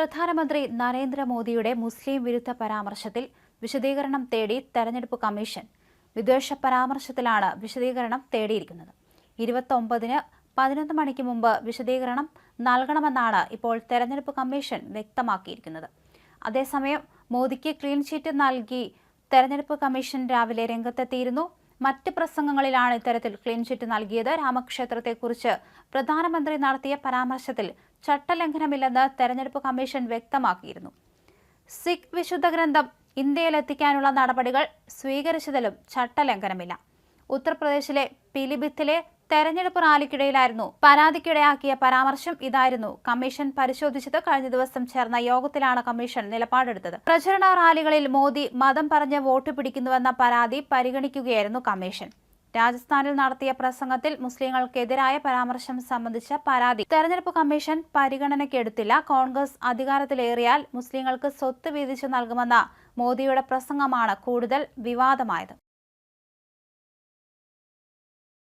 പ്രധാനമന്ത്രി നരേന്ദ്രമോദിയുടെ മുസ്ലിം വിരുദ്ധ പരാമർശത്തിൽ വിശദീകരണം തേടി തെരഞ്ഞെടുപ്പ് കമ്മീഷൻ വിദ്വേഷ പരാമർശത്തിലാണ് വിശദീകരണം തേടിയിരിക്കുന്നത്. ഇരുപത്തൊമ്പതിന് പതിനൊന്ന് മണിക്ക് മുമ്പ് വിശദീകരണം നൽകണമെന്നാണ് ഇപ്പോൾ തെരഞ്ഞെടുപ്പ് കമ്മീഷൻ വ്യക്തമാക്കിയിരിക്കുന്നത്. അതേസമയം മോദിക്ക് ക്ലീൻ ചീറ്റ് നൽകി തെരഞ്ഞെടുപ്പ് കമ്മീഷൻ രാവിലെ രംഗത്തെത്തിയിരുന്നു. മറ്റ് പ്രസംഗങ്ങളിലാണ് ഇത്തരത്തിൽ ക്ലീൻ ചിറ്റ് നൽകിയത്. രാമക്ഷേത്രത്തെക്കുറിച്ച് പ്രധാനമന്ത്രി നടത്തിയ പരാമർശത്തിൽ ചട്ടലംഘനമില്ലെന്ന് തെരഞ്ഞെടുപ്പ് കമ്മീഷൻ വ്യക്തമാക്കിയിരുന്നു. സിഖ് വിശുദ്ധ ഗ്രന്ഥം ഇന്ത്യയിലെത്തിക്കാനുള്ള നടപടികൾ സ്വീകരിച്ചതിലും ചട്ടലംഘനമില്ല. ഉത്തർപ്രദേശിലെ പിലിഭിത്തിലെ തെരഞ്ഞെടുപ്പ് റാലിക്കിടയിലായിരുന്നു. പരാതിക്കിടയാക്കിയ പരാമർശം ഇതായിരുന്നു. കമ്മീഷൻ പരിശോധിച്ചത് കഴിഞ്ഞ ദിവസം ചേർന്ന യോഗത്തിലാണ് കമ്മീഷൻ നിലപാടെടുത്തത്. പ്രചരണ റാലികളിൽ മോദി മതം പറഞ്ഞ് വോട്ട് പിടിക്കുന്നുവെന്ന പരാതി പരിഗണിക്കുകയായിരുന്നു കമ്മീഷൻ. രാജസ്ഥാനിൽ നടത്തിയ പ്രസംഗത്തിൽ മുസ്ലിങ്ങൾക്കെതിരായ പരാമർശം സംബന്ധിച്ച പരാതി തെരഞ്ഞെടുപ്പ് കമ്മീഷൻ പരിഗണനയ്ക്കെടുത്തില്ല. കോൺഗ്രസ് അധികാരത്തിലേറിയാൽ മുസ്ലിങ്ങൾക്ക് സ്വത്ത് വീതിച്ചു നൽകുമെന്ന മോദിയുടെ പ്രസംഗമാണ് കൂടുതൽ വിവാദമായത്.